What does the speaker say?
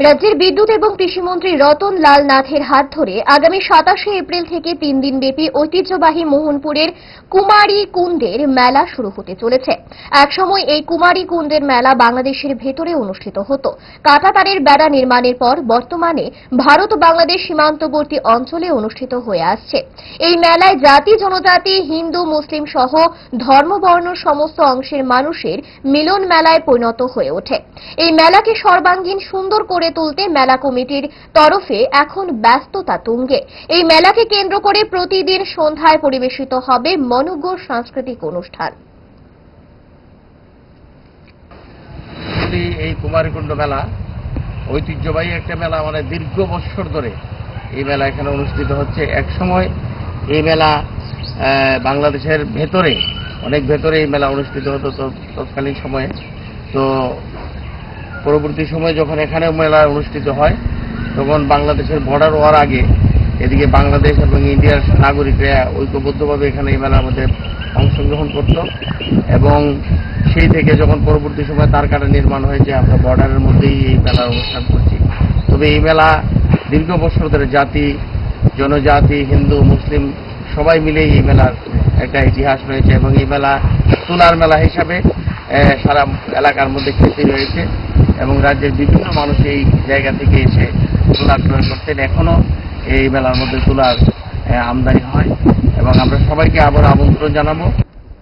রাজ্যের বিদ্যুৎ এবং কৃষিমন্ত্রী রতন লাল নাথের হাত ধরে আগামী সাতাশে এপ্রিল থেকে তিন দিনব্যাপী ঐতিহ্যবাহী মোহনপুরের কুমারী কুণ্ডের মেলা শুরু হতে চলেছে। একসময় এই কুমারী কুণ্ডের মেলা বাংলাদেশের ভেতরে অনুষ্ঠিত হতো। কাঁটাতারের বেড়া নির্মাণের পর বর্তমানে ভারত বাংলাদেশ সীমান্তবর্তী অঞ্চলে অনুষ্ঠিত হয়ে আসছে। এই মেলায় জাতি, জনজাতি, হিন্দু, মুসলিম সহ ধর্মবর্ণ সমস্ত অংশের মানুষের মিলন মেলায় পরিণত হয়ে ওঠে। এই মেলাকে সর্বাঙ্গীন সুন্দর করে তুলতে মেলা কমিটির তরফে এখন ব্যস্ততা তুঙ্গে। এই মেলাকে কেন্দ্র করে প্রতিদিন সন্ধ্যায় পরিবেশিত হবে মনোজ্ঞ সাংস্কৃতিক অনুষ্ঠান। এই কুমারীকুণ্ড মেলা ঐতিহ্যবাহী একটা মেলা মানে দীর্ঘ বৎসর ধরে এই মেলা এখানে অনুষ্ঠিত হচ্ছে। এক সময় এই মেলা বাংলাদেশের ভেতরে, অনেক ভেতরে এই মেলা অনুষ্ঠিত হতো তৎকালীন সময়ে। তো পরবর্তী সময়ে যখন এখানে মেলা অনুষ্ঠিত হয়, তখন বাংলাদেশের বর্ডার হওয়ার আগে এদিকে বাংলাদেশ এবং ইন্ডিয়ার নাগরিকরা ঐক্যবদ্ধভাবে এখানে এই মেলার মধ্যে অংশগ্রহণ করত এবং সেই থেকে যখন পরবর্তী সময় তার কাটা নির্মাণ হয়েছে, আমরা বর্ডারের মধ্যেই এই মেলার অনুষ্ঠান করছি। তবে এই মেলা দীর্ঘ বছর ধরে জাতি, জনজাতি, হিন্দু, মুসলিম সবাই মিলেই এই মেলার একটা ইতিহাস রয়েছে এবং এই মেলা তুলার মেলা হিসাবে সারা এলাকার মধ্যে খ্যাতি রয়েছে এবং রাজ্যের বিভিন্ন মানুষ এই জায়গা থেকে এসে তুলা ক্রয় করতেন। এখনও এই মেলার মধ্যে তুলার আমদানি হয়। এবং আমরা সবাইকে আবার আমন্ত্রণ জানাব।